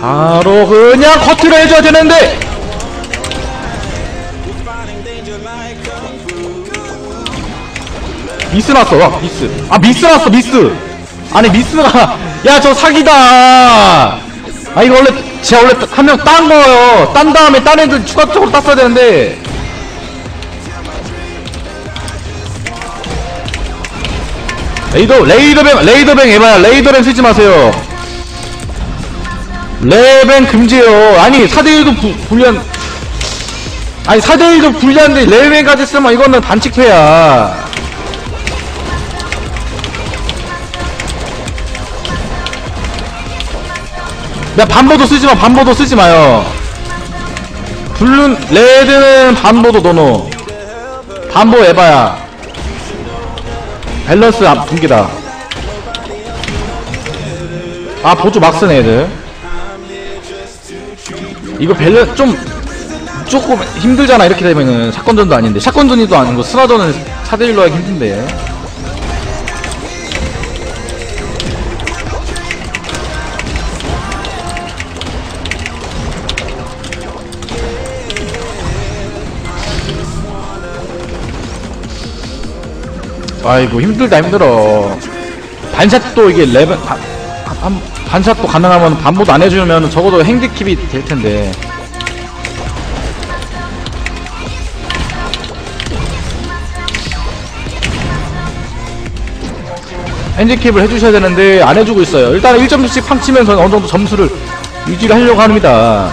바로 그냥 커트를 해줘야 되는데. 미스 났어 와 미스. 아 미스 났어 미스. 아니 미스가 야 저 사기다. 아 이거 원래 제가 원래 한 명 딴 거예요. 딴 다음에 딴 애들 추가적으로 땄어야 되는데. 레이더 레이더뱅 레이더뱅 해봐야 레이더뱅 쓰지 마세요 레뱅 금지요. 아니 4대1도 불리한 아니 4대1도 불리한데 레뱅까지 쓰면 이거는 반칙패야. 야 반보도 쓰지마 반보도 쓰지마요. 블룬 레드는 반보도 노노. 반보 에바야. 밸런스 앞 분기다. 아 보조 막 쓰네 애들 이거 밸런 좀 조금 힘들잖아 이렇게 되면은. 샷건전도 아닌데. 샷건전이도 아니고 스나전은 4대1로 하기 힘든데. 아이고 힘들다 힘들어. 반샷도 이게 레벨 반, 반, 반샷도 가능하면 반보도 안 해주면 적어도 행디킵이 될 텐데. 핸디캡을 해주셔야 되는데 안 해주고 있어요. 일단 1점씩 팡 치면서 어느 정도 점수를 유지를 하려고 합니다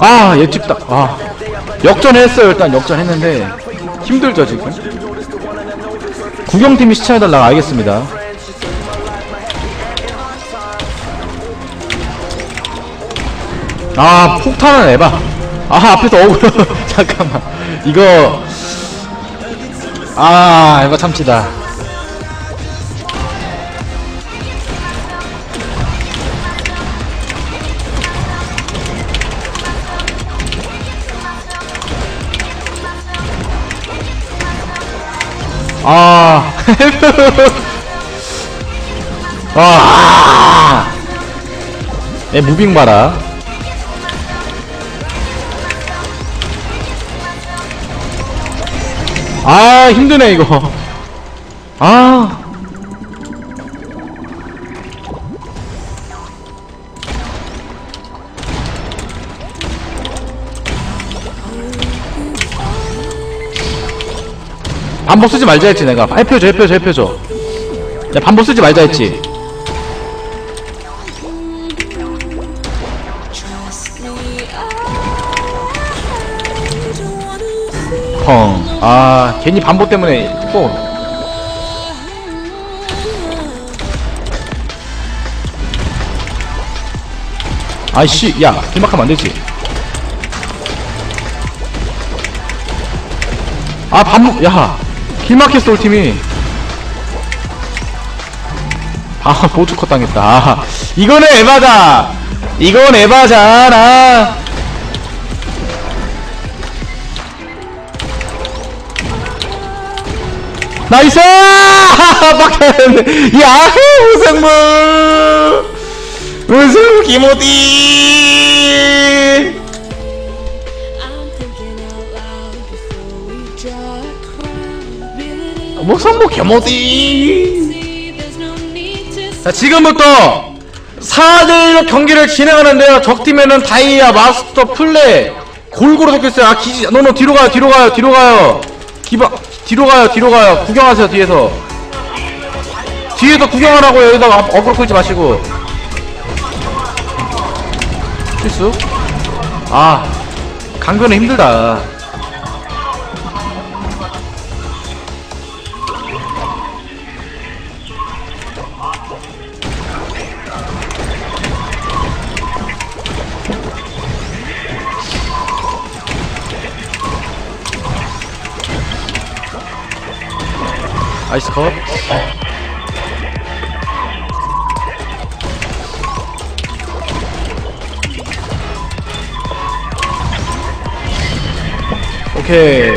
아 예측다. 아. 역전했어요 일단. 역전했는데 힘들죠 지금? 구경팀이 시청해달라 알겠습니다. 아 폭탄은 에바. 아 앞에서 어그로. 잠깐만. 이거 아 에바 참치다. 아, 아, 내 무빙 봐라. 아, 힘드네, 이거. 아. 반복 쓰지 말자 했지 내가 해표줘 해표줘 해표줘 야 반복 쓰지 말자 했지 펑 아 괜히 반복 때문에 또. 아이씨 야 길막하면 안 되지. 아 반복 야 길막했어 우리 팀이. 아 보조컷 당했다. 아, 이거는 에바다. 이건 에바잖아 나이스! 빡쳤네 야후 우승무! 우승 김호디! 목선모 개모디! 자 지금부터 4대1로 경기를 진행하는데요. 적팀에는 다이아 마스터 플레 골고루 섞였어요. 아 기지 너너 뒤로 가요 뒤로 가요 뒤로 가요. 기바 뒤로 가요 뒤로 가요. 구경하세요 뒤에서. 뒤에서 구경하라고요. 여기다가 어- 어그로 끌지 마시고. 실수? 아 강변은 힘들다 아이스 컵? 오케이.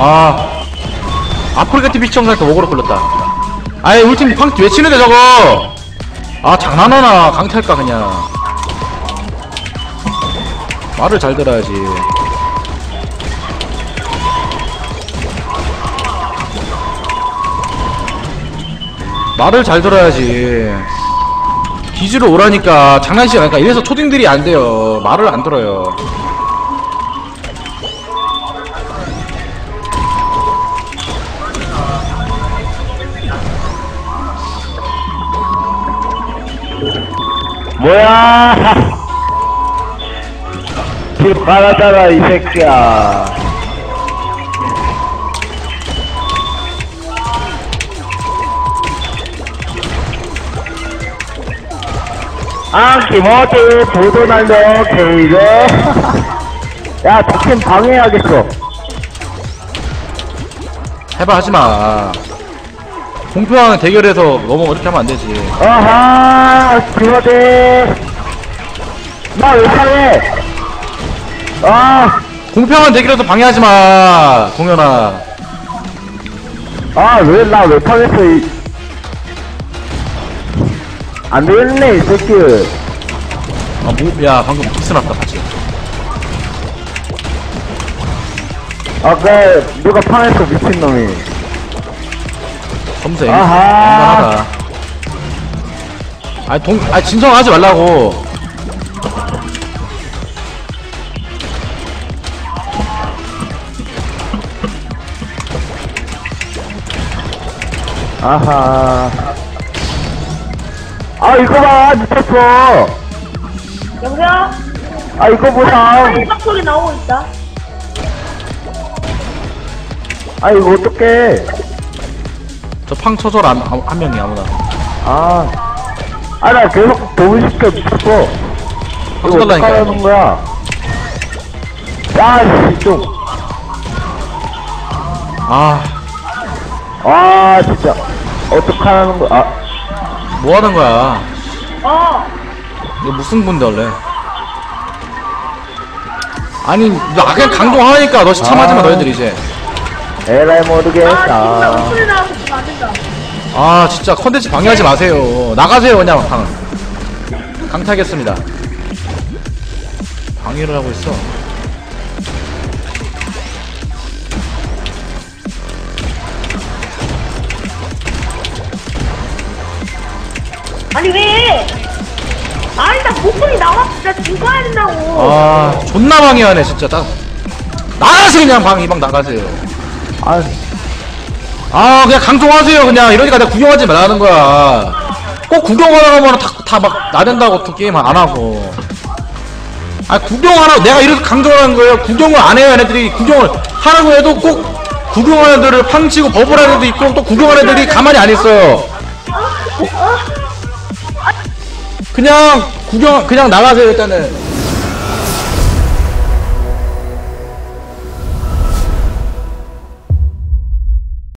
아 아프리카 TV 시청자한테 목으로 끌렸다. 아이 우리 팀팡 외치는데 저거. 아 장난하나. 강탈까 그냥. 말을 잘 들어야지. 말을 잘 들어야지. 기지로 오라니까 장난치지 않으니까. 이래서 초딩들이 안 돼요. 말을 안 들어요 뭐야? 길 빨아잖아, 이 새끼야. 아, 김어디, 도도날도, 케이크. 야, 적팀 방해해야겠어. 해봐 하지마 공평한 대결에서 너무 어렵게 하면 안 되지 아하, 김어디. 나왜 방해? 아, 공평한 대결에서 방해하지마 공연아 아, 왜, 나왜 파겠어, 이. 안 되겠네, 이 새끼. 아, 뭐, 야 방금 키스 났다 같이 아까, 누가 파냈어, 미친놈이. 검색 아하. 공연하다 아니 동, 아니 진정하지 말라고 아하. 아, 이거 봐, 미쳤어. 여보세요? 아, 이거 보자. 이박 소리 나오고 있다. 아, 이거 어떡해. 저팡 쳐줘라 한, 한- 한 명이 아무나 아. 아, 나 계속 도움시켜, 미쳤어. 팡 이거 쳐달라니까 어떡하라는 거야. 야, 씨, 좀. 아 아, 진짜. 어떡하라는 거야. 아, 뭐하는 거야 어. 이거 무슨 군데 원래 아니 너 그냥 강동하니까 너 시참하지마 아. 너희들 이제 에라이 아, 모르겠다. 목소리 된다. 아 진짜 컨텐츠 방해하지 마세요. 나가세요 그냥. 강 강타하겠습니다. 방해를 하고 있어. 아니, 왜? 아니, 나 목소리 나왔어. 나 지금 꺼야 된다고. 아 존나 방해하네 진짜. 딱. 나가세요 그냥. 방이방 나가세요. 아, 아 그냥 강종하세요 그냥. 이러니까 내가 구경하지 말라는 거야. 꼭 구경하라면 다막 나댄다고 또 게임 안 하고. 아 구경하라고. 내가 이래서 강조하는 거예요. 구경을 안 해요 얘네들이. 구경을 하라고 해도 꼭 구경하는 애들을 팡치고 버블하는 애도 있고 또 구경하는 애들이 가만히 안 있어요. 그냥 구경 그냥 나가세요 일단은